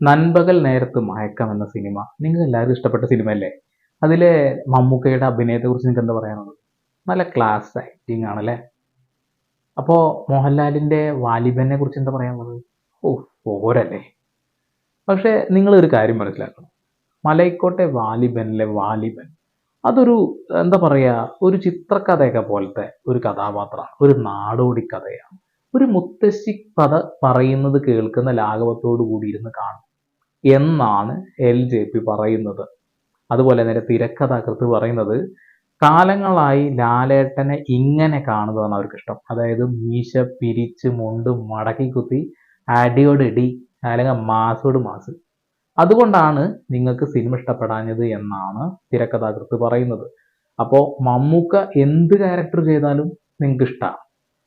നൻപകൽ നേരത്ത് മയക്കം എന്ന സിനിമ. നിങ്ങൾ എല്ലാവരും ഇഷ്ടപ്പെട്ട സിനിമയല്ലേ? അതിലെ മമ്മൂക്കയുടെ അഭിനയത്തെക്കുറിച്ച് നിങ്ങൾക്ക് എന്താ പറയാനുള്ളത്? നല്ല ക്ലാസ് ആക്ടിങ് ആണല്ലേ? അപ്പോൾ മോഹൻലാലിന്റെ വാലിബനെ കുറിച്ച് എന്താ പറയാനുള്ളത്? ഓ പോരല്ലേ. പക്ഷേ നിങ്ങളൊരു കാര്യം മനസ്സിലാക്കണം. മലൈക്കോട്ടെ വാലിബനിലെ വാലിബൻ അതൊരു എന്താ പറയുക ഒരു ചിത്രകഥയൊക്കെ പോലത്തെ ഒരു കഥാപാത്രമാണ് ഒരു നാടോടി കഥയാണ് ഒരു മുത്തശ്ശി കഥ പറയുന്നത് കേൾക്കുന്ന ലാഘവത്തോടു കൂടി ഇരുന്ന് കാണും. എന്നാണ് എൽ ജെ പി പറയുന്നത്. അതുപോലെ തന്നെ തിരക്കഥാകൃത്ത് പറയുന്നത് കാലങ്ങളായി ലാലേട്ടനെ ഇങ്ങനെ കാണുന്നതാണ് അവർക്ക് ഇഷ്ടം അതായത് മീശ പിരിച്ച് മുണ്ട് മടക്കി കുത്തി അടിയോട് ഇടി അല്ലെങ്കിൽ മാസോട് മാസ്. അതുകൊണ്ടാണ് നിങ്ങൾക്ക് സിനിമ ഇഷ്ടപ്പെടാഞ്ഞത് എന്നാണ് തിരക്കഥാകൃത്ത് പറയുന്നത്. അപ്പോൾ മമ്മൂക്ക എന്ത് ക്യാരക്ടർ ചെയ്താലും നിങ്ങൾക്ക് ഇഷ്ടമാണ്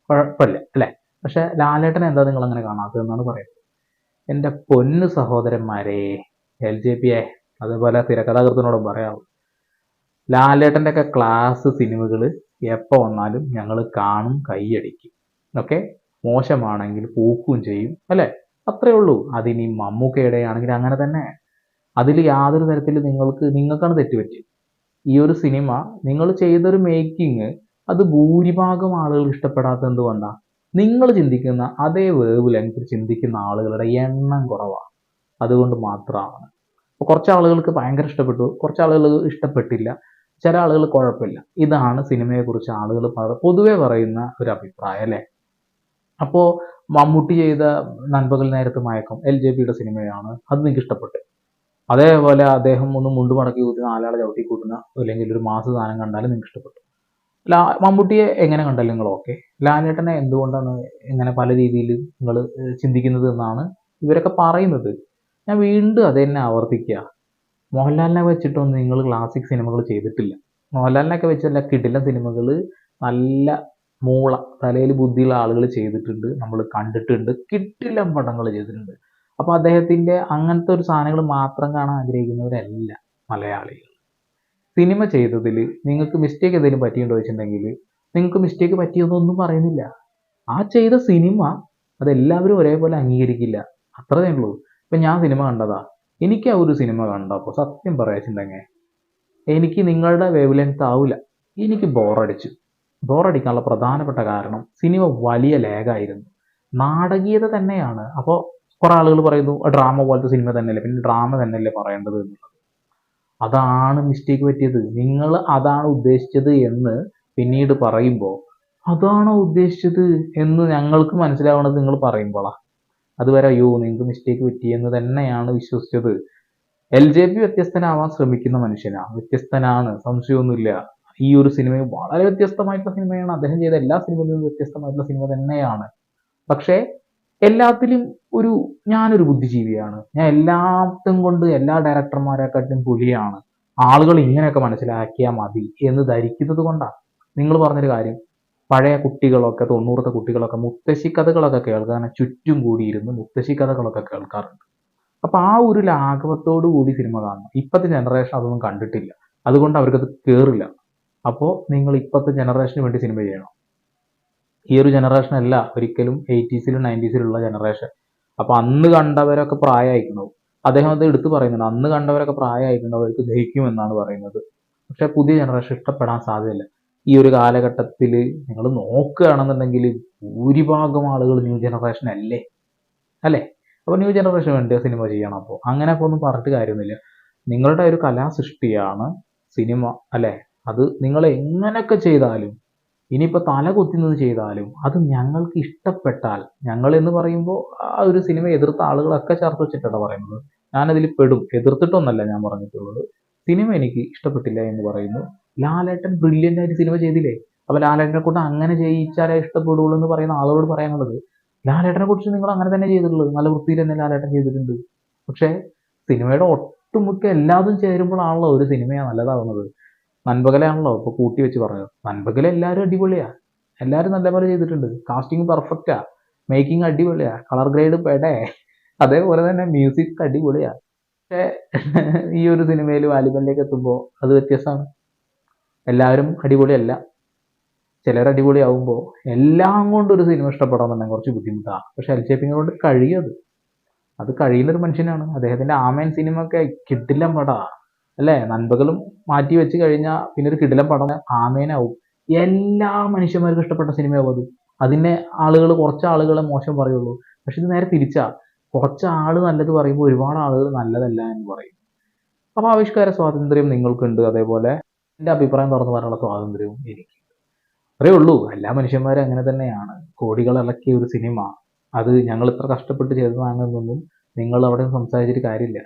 കുഴപ്പമില്ല അല്ലേ? പക്ഷെ ലാലേട്ടനെ എന്താ നിങ്ങൾ അങ്ങനെ കാണാത്തത് എന്നാണ് പറയുന്നത്. എന്റെ പൊന്നു സഹോദരന്മാരെ എൽ ജെ പി എ അതുപോലെ തിരക്കഥാകൃത്തിനോടും പറയാം. ലാലേട്ടന്റെ ഒക്കെ ക്ലാസ് സിനിമകൾ എപ്പോൾ വന്നാലും ഞങ്ങൾ കാണും കൈയടിക്കും. ഓക്കെ മോശമാണെങ്കിൽ പൂക്കുകയും ചെയ്യും അല്ലേ? അത്രേ ഉള്ളൂ. അതിനി മമ്മൂക്കയുടെ ആണെങ്കിൽ അങ്ങനെ തന്നെ. അതിൽ യാതൊരു തരത്തിൽ നിങ്ങൾക്ക് നിങ്ങൾക്കാണ് തെറ്റുപറ്റിയത് ഈ ഒരു സിനിമ നിങ്ങൾ ചെയ്തൊരു മേക്കിംഗ് അത് ഭൂരിഭാഗം ആളുകൾ ഇഷ്ടപ്പെടാത്ത എന്തുകൊണ്ടാണ് നിങ്ങൾ ചിന്തിക്കുന്ന അതേ വേവ് ലെങ്ത് ചിന്തിക്കുന്ന ആളുകളുടെ എണ്ണം കുറവാണ്. അതുകൊണ്ട് മാത്രമാണ്. അപ്പോൾ കുറച്ച് ആളുകൾക്ക് ഭയങ്കര ഇഷ്ടപ്പെട്ടു. കുറച്ച് ആളുകൾ ഇഷ്ടപ്പെട്ടില്ല. ചില ആളുകൾ കുഴപ്പമില്ല. ഇതാണ് സിനിമയെക്കുറിച്ച് ആളുകൾ പൊതുവെ പറയുന്ന ഒരു അഭിപ്രായം അല്ലേ? അപ്പോൾ മമ്മൂട്ടി ചെയ്ത നൻപകൽ നേരത്ത് മയക്കം എൽ ജെ പിയുടെ സിനിമയാണ്. അത് നിങ്ങൾക്ക് ഇഷ്ടപ്പെട്ടു. അതേപോലെ അദ്ദേഹം ഒന്ന് മുണ്ട് മടക്കി കൂട്ടി നാലാളെ ചവിട്ടി കൂട്ടുന്ന അല്ലെങ്കിൽ ഒരു മാസ സാധനം കണ്ടാലും നിങ്ങൾക്ക് ഇഷ്ടപ്പെട്ടു. ലാ മമ്മൂട്ടിയെ എങ്ങനെ കണ്ടല്ലോ നിങ്ങൾ? ഓക്കെ ലാലേട്ടനെ എന്തുകൊണ്ടാണ് ഇങ്ങനെ പല രീതിയിൽ നിങ്ങൾ ചിന്തിക്കുന്നത് എന്നാണ് ഇവരൊക്കെ പറയുന്നത്. ഞാൻ വീണ്ടും അത് തന്നെ ആവർത്തിക്കുക. മോഹൻലാലിനെ വെച്ചിട്ടൊന്നും നിങ്ങൾ ക്ലാസിക് സിനിമകൾ ചെയ്തിട്ടില്ല. മോഹൻലാലിനൊക്കെ വെച്ചല്ല കിടിലൻ സിനിമകൾ നല്ല മൂള തലയിൽ ബുദ്ധിയുള്ള ആളുകൾ ചെയ്തിട്ടുണ്ട് നമ്മൾ കണ്ടിട്ടുണ്ട് കിട്ടില്ല പടങ്ങൾ ചെയ്തിട്ടുണ്ട്. അപ്പോൾ അദ്ദേഹത്തിന്റെ അങ്ങനത്തെ ഒരു സാധനങ്ങൾ മാത്രം കാണാൻ ആഗ്രഹിക്കുന്നവരല്ല മലയാളികൾ. സിനിമ ചെയ്തതിൽ നിങ്ങൾക്ക് മിസ്റ്റേക്ക് എന്തെങ്കിലും പറ്റിയിട്ടുണ്ടോ വെച്ചിട്ടുണ്ടെങ്കിൽ നിങ്ങൾക്ക് മിസ്റ്റേക്ക് പറ്റിയെന്നൊന്നും പറയുന്നില്ല. ആ ചെയ്ത സിനിമ അതെല്ലാവരും ഒരേപോലെ അംഗീകരിക്കില്ല. അത്രതേ ഉള്ളൂ. ഇപ്പം ഞാൻ സിനിമ കണ്ടതാ. എനിക്ക് ആ ഒരു സിനിമ കണ്ടപ്പോൾ സത്യം പറയാച്ചിട്ടുണ്ടെങ്കിൽ എനിക്ക് നിങ്ങളുടെ വേവ് ലെങ്ത് ആവില്ല എനിക്ക് ബോറടിച്ചു ബോറടിക്കാനുള്ള പ്രധാനപ്പെട്ട കാരണം സിനിമ വലിയ ലേഖായിരുന്നു നാടകീയത തന്നെയാണ്. അപ്പോൾ കുറേ ആളുകൾ പറയുന്നു ഡ്രാമ പോലത്തെ സിനിമ തന്നെയല്ലേ? പിന്നെ ഡ്രാമ തന്നെയല്ലേ പറയേണ്ടത് എന്നുള്ളത്. അതാണ് മിസ്റ്റേക്ക് പറ്റിയത്. നിങ്ങൾ അതാണ് ഉദ്ദേശിച്ചത് എന്ന് പിന്നീട് പറയുമ്പോൾ അതാണോ ഉദ്ദേശിച്ചത് എന്ന് ഞങ്ങൾക്ക് മനസ്സിലാവണത് നിങ്ങൾ പറയുമ്പോളാ. അതുവരെ അയ്യോ നിങ്ങൾക്ക് മിസ്റ്റേക്ക് പറ്റിയെന്ന് തന്നെയാണ് വിശ്വസിച്ചത്. എൽ ജെ പി വ്യത്യസ്തനാവാൻ ശ്രമിക്കുന്ന മനുഷ്യനാണ് വ്യത്യസ്തനാണ്. സംശയമൊന്നുമില്ല. ഈ ഒരു സിനിമ വളരെ വ്യത്യസ്തമായിട്ടുള്ള സിനിമയാണ്. അദ്ദേഹം ചെയ്ത എല്ലാ സിനിമയിലും വ്യത്യസ്തമായിട്ടുള്ള സിനിമ തന്നെയാണ്. പക്ഷേ എല്ലാത്തിലും ഒരു ഞാനൊരു ബുദ്ധിജീവിയാണ്. ഞാൻ എല്ലാത്തും കൊണ്ട് എല്ലാ ഡയറക്ടർമാരെക്കാട്ടും പുലിയാണ്. ആളുകൾ ഇങ്ങനെയൊക്കെ മനസ്സിലാക്കിയാൽ മതി എന്ന് ധരിക്കുന്നത് കൊണ്ടാണ് നിങ്ങൾ പറഞ്ഞൊരു കാര്യം പഴയ കുട്ടികളൊക്കെ തൊണ്ണൂറത്തെ കുട്ടികളൊക്കെ മുത്തശ്ശി കഥകളൊക്കെ കേൾക്കാൻ ചുറ്റും കൂടിയിരുന്ന് മുത്തശ്ശി കഥകളൊക്കെ കേൾക്കാറുണ്ട്. അപ്പൊ ആ ഒരു ലാഘവത്തോടു കൂടി സിനിമ കാണണം. ഇപ്പത്തെ ജനറേഷൻ അതൊന്നും കണ്ടിട്ടില്ല. അതുകൊണ്ട് അവർക്കത് കേറില്ല. അപ്പോൾ നിങ്ങൾ ഇപ്പത്തെ ജനറേഷന് വേണ്ടി സിനിമ ചെയ്യണം. ഈ ഒരു ജനറേഷൻ അല്ല ഒരിക്കലും എയ്റ്റീസിലും നയന്റീസിലുള്ള ജനറേഷൻ അപ്പൊ അന്ന് കണ്ടവരൊക്കെ പ്രായമായിട്ടുണ്ടാവും അദ്ദേഹം അത് എടുത്തു പറയുന്നുണ്ട് അന്ന് കണ്ടവരൊക്കെ പ്രായമായിട്ടുണ്ടാവും അവർക്ക് ദഹിക്കുമെന്നാണ് പറയുന്നത്. പക്ഷെ പുതിയ ജനറേഷൻ ഇഷ്ടപ്പെടാൻ സാധ്യതയില്ല. ഈ ഒരു കാലഘട്ടത്തിൽ നിങ്ങൾ നോക്കുകയാണെന്നുണ്ടെങ്കിൽ ഭൂരിഭാഗം ആളുകൾ ന്യൂ ജനറേഷൻ അല്ലേ? അല്ലേ? അപ്പോൾ ന്യൂ ജനറേഷൻ വേണ്ടി സിനിമ ചെയ്യണം അപ്പോൾ അങ്ങനെ അപ്പോൾ ഒന്നും പറഞ്ഞിട്ട് കാര്യമൊന്നുമില്ല. നിങ്ങളുടെ ഒരു കലാസൃഷ്ടിയാണ് സിനിമ അല്ലേ? അത് നിങ്ങൾ എങ്ങനെയൊക്കെ ചെയ്താലും ഇനിയിപ്പോൾ തല കുത്തുന്നത് ചെയ്താലും അത് ഞങ്ങൾക്ക് ഇഷ്ടപ്പെട്ടാൽ ഞങ്ങൾ എന്ന് പറയുമ്പോൾ ആ ഒരു സിനിമ എതിർത്ത ആളുകളൊക്കെ ചേർത്ത് വെച്ചിട്ടാണ് പറയുന്നത്. ഞാനതിൽ പെടും. എതിർത്തിട്ടൊന്നല്ല ഞാൻ പറഞ്ഞിട്ടുള്ളത്. സിനിമ എനിക്ക് ഇഷ്ടപ്പെട്ടില്ല എന്ന് പറയുന്നു. ലാലേട്ടൻ ബ്രില്യന്റ് ആയിട്ട് സിനിമ ചെയ്തില്ലേ? അപ്പോൾ ലാലേട്ടനെ കൊണ്ട് അങ്ങനെ ചെയ്യിച്ചാലേ ഇഷ്ടപ്പെടുള്ളൂ എന്ന് പറയുന്ന ആളുകളോട് പറയാനുള്ളത്. ലാലേട്ടനെ കുറിച്ച് നിങ്ങൾ അങ്ങനെ തന്നെ ചെയ്തിട്ടുള്ളത്. നല്ല വൃത്തിയിൽ തന്നെ ലാലേട്ടൻ ചെയ്തിട്ടുണ്ട്. പക്ഷേ സിനിമയുടെ ഒട്ടുമുക്ക എല്ലാതും ചേരുമ്പോഴാണല്ലോ ഒരു സിനിമയാണ് നല്ലതാവുന്നത്. നൻപകലാണല്ലോ ഇപ്പൊ കൂട്ടി വെച്ച് പറഞ്ഞത്. നൻപകല എല്ലാവരും അടിപൊളിയാ. എല്ലാവരും നല്ലപോലെ ചെയ്തിട്ടുണ്ട്. കാസ്റ്റിംഗ് പെർഫെക്റ്റാ മേക്കിംഗ് അടിപൊളിയാ. കളർ ഗ്രേഡ് പെടേ. അതേപോലെ തന്നെ മ്യൂസിക് അടിപൊളിയാ. പക്ഷേ ഈ ഒരു സിനിമയിൽ വാലിബലിലേക്ക് എത്തുമ്പോൾ അത് വ്യത്യസ്തമാണ് എല്ലാവരും അടിപൊളിയല്ല. ചിലർ അടിപൊളിയാവുമ്പോൾ എല്ലാം കൊണ്ടും ഒരു സിനിമ ഇഷ്ടപ്പെടാൻ തന്നെ കുറച്ച് ബുദ്ധിമുട്ടാണ് പക്ഷെ എൽ കൊണ്ട് കഴിയത് അത് കഴിയുന്നൊരു മനുഷ്യനാണ്. അദ്ദേഹത്തിന്റെ ആമേൻ സിനിമ ഒക്കെ കിട്ടില്ല പടാ അല്ലേ? നൻപകളും മാറ്റി വെച്ച് കഴിഞ്ഞാൽ പിന്നെ ഒരു കിടിലം പടം ആമേനാവും. എല്ലാ മനുഷ്യന്മാർക്കും ഇഷ്ടപ്പെട്ട സിനിമയാവും അത്. അതിനെ ആളുകൾ കുറച്ച് ആളുകളെ മോശം പറയുള്ളൂ. പക്ഷെ ഇത് നേരെ തിരിച്ചാ. കുറച്ച് ആൾ നല്ലത് പറയുമ്പോൾ ഒരുപാട് ആളുകൾ നല്ലതല്ല എന്ന് പറയും. അപ്പോൾ ആവിഷ്കാര സ്വാതന്ത്ര്യം നിങ്ങൾക്കുണ്ട്. അതേപോലെ എന്റെ അഭിപ്രായം തുറന്നു പറയാനുള്ള സ്വാതന്ത്ര്യവും എനിക്ക് അത്രേ ഉള്ളൂ. എല്ലാ മനുഷ്യന്മാരും അങ്ങനെ തന്നെയാണ്. കോടികൾ ഇളക്കിയ ഒരു സിനിമ. അത് ഞങ്ങൾ ഇത്ര കഷ്ടപ്പെട്ട് ചെയ്തതാണെന്നൊന്നും നിങ്ങൾ അവിടെ സംസാരിച്ചിട്ട് കാര്യമില്ല.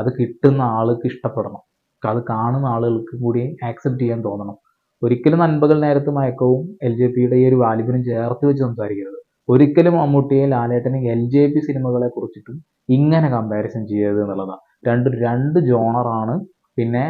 അത് കിട്ടുന്ന ആൾക്ക് ഇഷ്ടപ്പെടണം. അത് കാണുന്ന ആളുകൾക്ക് കൂടി ആക്സെപ്റ്റ് ചെയ്യാൻ തോന്നണം. ഒരിക്കലും നൻപകൽ നേരത്ത് മയക്കവും എൽ ജെ പിയുടെ ഈ ഒരു വാലിബിനും ചേർത്ത് വെച്ച് സംസാരിക്കരുത്. ഒരിക്കലും മമ്മൂട്ടിയെ ലാലേട്ടനെ എൽ ജെ പി സിനിമകളെ കുറിച്ചിട്ടും ഇങ്ങനെ കമ്പാരിസൺ ചെയ്യരുത് എന്നുള്ളതാണ്. രണ്ട് രണ്ട് ജോണറാണ് പിന്നെ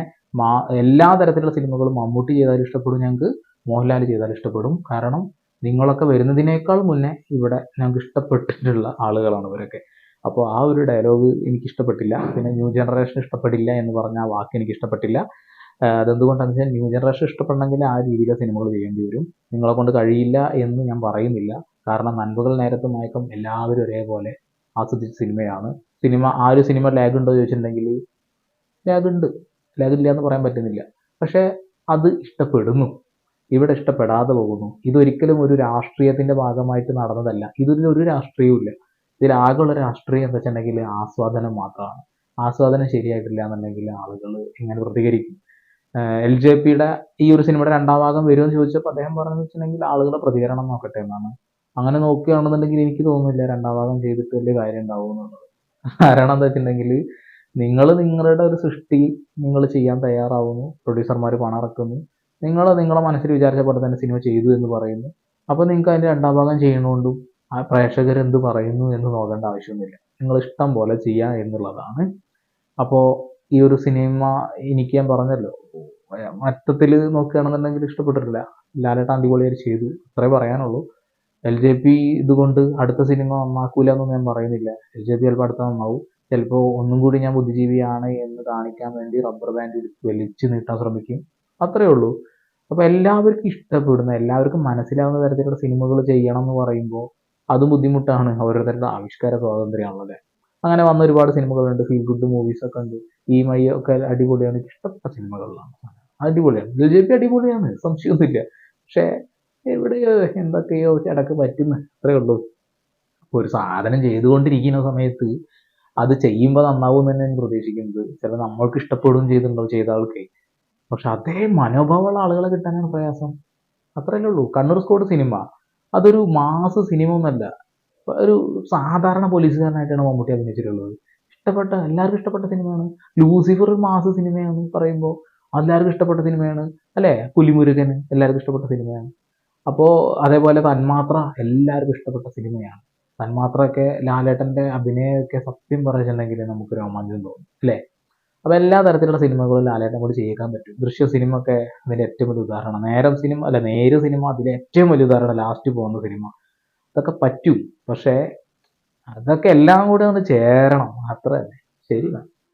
എല്ലാ തരത്തിലുള്ള സിനിമകളും മമ്മൂട്ടി ചെയ്താൽ ഇഷ്ടപ്പെടും ഞങ്ങൾക്ക് മോഹൻലാൽ ചെയ്താൽ ഇഷ്ടപ്പെടും. കാരണം നിങ്ങളൊക്കെ വരുന്നതിനേക്കാൾ മുന്നേ ഇവിടെ ഞങ്ങൾക്ക് ഇഷ്ടപ്പെട്ടിട്ടുള്ള ആളുകളാണ് ഇവരൊക്കെ. അപ്പോൾ ആ ഒരു ഡയലോഗ് എനിക്ക് ഇഷ്ടപ്പെട്ടില്ല പിന്നെ ന്യൂ ജനറേഷൻ ഇഷ്ടപ്പെടില്ല എന്ന് പറഞ്ഞ ആ വാക്ക് എനിക്ക് ഇഷ്ടപ്പെട്ടില്ല അതെന്തുകൊണ്ടാണെന്ന് വെച്ചാൽ ന്യൂ ജനറേഷൻ ഇഷ്ടപ്പെടണമെങ്കിൽ ആ രീതിയിലെ സിനിമകൾ ചെയ്യേണ്ടി വരും. നിങ്ങളെ കൊണ്ട് കഴിയില്ല എന്ന് ഞാൻ പറയുന്നില്ല. കാരണം നൻപകൽ നേരത്ത് മയക്കം എല്ലാവരും ഒരേപോലെ ആസ്വദിച്ച സിനിമയാണ്. സിനിമ ആ ഒരു സിനിമ ലാഗ് ഉണ്ടോ എന്ന് ചോദിച്ചിട്ടുണ്ടെങ്കിൽ ലാഗ് ഉണ്ട്. ലാഗ് ഇല്ല എന്ന് പറയാൻ പറ്റുന്നില്ല. പക്ഷേ അത് ഇഷ്ടപ്പെടുന്നു. ഇവിടെ ഇഷ്ടപ്പെടാതെ പോകുന്നു. ഇതൊരിക്കലും ഒരു രാഷ്ട്രീയത്തിന്റെ ഭാഗമായിട്ട് നടന്നതല്ല. ഇതിൽ ഒരു രാഷ്ട്രീയവും ഇല്ല ഇതിലാകെയുള്ള രാഷ്ട്രീയം എന്താ വെച്ചിട്ടുണ്ടെങ്കിൽ ആസ്വാദനം മാത്രമാണ്. ആസ്വാദനം ശരിയായിട്ടില്ല എന്നുണ്ടെങ്കിൽ ആളുകൾ എങ്ങനെ പ്രതികരിക്കും. എൽ ജെ പിയുടെ ഈ ഒരു സിനിമയുടെ രണ്ടാം ഭാഗം വരുമെന്ന് ചോദിച്ചപ്പോൾ അദ്ദേഹം പറഞ്ഞു വെച്ചിട്ടുണ്ടെങ്കിൽ ആളുകളുടെ പ്രതികരണം നോക്കട്ടെ എന്നാണ്. അങ്ങനെ നോക്കുകയാണെന്നുണ്ടെങ്കിൽ എനിക്ക് തോന്നുന്നില്ല രണ്ടാം ഭാഗം ചെയ്തിട്ട് വലിയ കാര്യം ഉണ്ടാവും എന്നുള്ളത്. കാരണം എന്താ വെച്ചിട്ടുണ്ടെങ്കിൽ നിങ്ങൾ നിങ്ങളുടെ ഒരു സൃഷ്ടി നിങ്ങൾ ചെയ്യാൻ തയ്യാറാവുന്നു. പ്രൊഡ്യൂസർമാർ പണം ഇറക്കുന്നു നിങ്ങൾ നിങ്ങളെ മനസ്സിൽ വിചാരിച്ച പോലെ തന്നെ സിനിമ ചെയ്തു എന്ന് പറയുന്നു. അപ്പോൾ നിങ്ങൾക്ക് അതിന്റെ രണ്ടാം ഭാഗം ചെയ്യണോണ്ടും ആ പ്രേക്ഷകർ എന്ത് പറയുന്നു എന്ന് നോക്കേണ്ട ആവശ്യമൊന്നുമില്ല. നിങ്ങൾ ഇഷ്ടം പോലെ ചെയ്യുക എന്നുള്ളതാണ്. അപ്പോൾ ഈ ഒരു സിനിമ എനിക്ക് ഞാൻ പറഞ്ഞല്ലോ മൊത്തത്തിൽ നോക്കുകയാണെന്നുണ്ടെങ്കിൽ ഇഷ്ടപ്പെട്ടിട്ടില്ല. ലാലേട്ട അടിപൊളിയായി ചെയ്തു അത്രേ പറയാനുള്ളൂ. എൽ ജെ പി ഇതുകൊണ്ട് അടുത്ത സിനിമ നന്നാക്കൂല എന്നൊന്നും ഞാൻ പറയുന്നില്ല. എൽ ജെ പി ചിലപ്പോൾ അടുത്ത നന്നാവും. ചിലപ്പോൾ ഒന്നും കൂടി ഞാൻ ബുദ്ധിജീവിയാണ് എന്ന് കാണിക്കാൻ വേണ്ടി റബ്ബർ ബാൻഡ് വലിച്ചു നീട്ടാൻ ശ്രമിക്കും. അത്രേ ഉള്ളൂ. അപ്പോൾ എല്ലാവർക്കും ഇഷ്ടപ്പെടുന്ന എല്ലാവർക്കും മനസ്സിലാവുന്ന തരത്തിലുള്ള സിനിമകൾ ചെയ്യണം എന്ന് പറയുമ്പോൾ അത് ബുദ്ധിമുട്ടാണ്. ഓരോരുത്തരുടെ ആവിഷ്കാര സ്വാതന്ത്ര്യമാണല്ലേ അങ്ങനെ വന്ന ഒരുപാട് സിനിമകളുണ്ട് ഫീൽ ഗുഡ് മൂവീസ് ഒക്കെ ഉണ്ട്. ഈ മൈ ഒക്കെ അടിപൊളിയാണ്. ഇഷ്ടപ്പെട്ട സിനിമകളിലാണ്. അടിപൊളിയാണ്. എൽ ജെ പി അടിപൊളിയാണ്. സംശയമൊന്നുമില്ല. പക്ഷേ എവിടെയോ എന്തൊക്കെയോ ചടക്ക് പറ്റുന്ന അത്രേ ഉള്ളൂ. ഒരു സാധനം ചെയ്തുകൊണ്ടിരിക്കുന്ന സമയത്ത് അത് ചെയ്യുമ്പോൾ നന്നാവും എന്ന് തന്നെയാണ് പ്രതീക്ഷിക്കുന്നത്. ചില നമ്മൾക്ക് ഇഷ്ടപ്പെടുകയും ചെയ്തിട്ടുണ്ടാവും ചെയ്ത ആൾക്ക്. പക്ഷെ അതേ മനോഭാവമുള്ള ആളുകളെ കിട്ടാനാണ് പ്രയാസം. അത്രയല്ലേ ഉള്ളൂ. Kannur squad cinema. അതൊരു മാസ് സിനിമ ഒന്നല്ല. ഒരു സാധാരണ പോലീസുകാരനായിട്ടാണ് മമ്മൂട്ടി അഭിനയിച്ചിട്ടുള്ളത്. ഇഷ്ടപ്പെട്ട എല്ലാവർക്കും ഇഷ്ടപ്പെട്ട സിനിമയാണ് ലൂസിഫർ ഒരു മാസ് സിനിമയാണ് പറയുമ്പോൾ എല്ലാവർക്കും ഇഷ്ടപ്പെട്ട സിനിമയാണ് അല്ലേ? പുലിമുരുകൻ എല്ലാവർക്കും ഇഷ്ടപ്പെട്ട സിനിമയാണ് അപ്പോൾ അതേപോലെ തന്മാത്ര എല്ലാവർക്കും ഇഷ്ടപ്പെട്ട സിനിമയാണ് തന്മാത്രയൊക്കെ ലാലേട്ടന്റെ അഭിനയമൊക്കെ സത്യം പറഞ്ഞിട്ടുണ്ടെങ്കിൽ നമുക്ക് രോമാഞ്ചം തോന്നും. അല്ലേ? അപ്പോൾ എല്ലാ തരത്തിലുള്ള സിനിമകളും ലാലേട്ടൻ കൂടി ചെയ്യിക്കാൻ പറ്റും. ദൃശ്യ സിനിമ ഒക്കെ അതിന്റെ ഏറ്റവും വലിയ ഉദാഹരണം. നേരം സിനിമ അല്ല നേര് സിനിമ അതിലെ ഏറ്റവും വലിയ ഉദാഹരണം ലാസ്റ്റ് പോകുന്ന സിനിമ. അതൊക്കെ പറ്റും. പക്ഷേ അതൊക്കെ എല്ലാം കൂടെ ഒന്ന് ചേരണം. അത്ര തന്നെ ശരി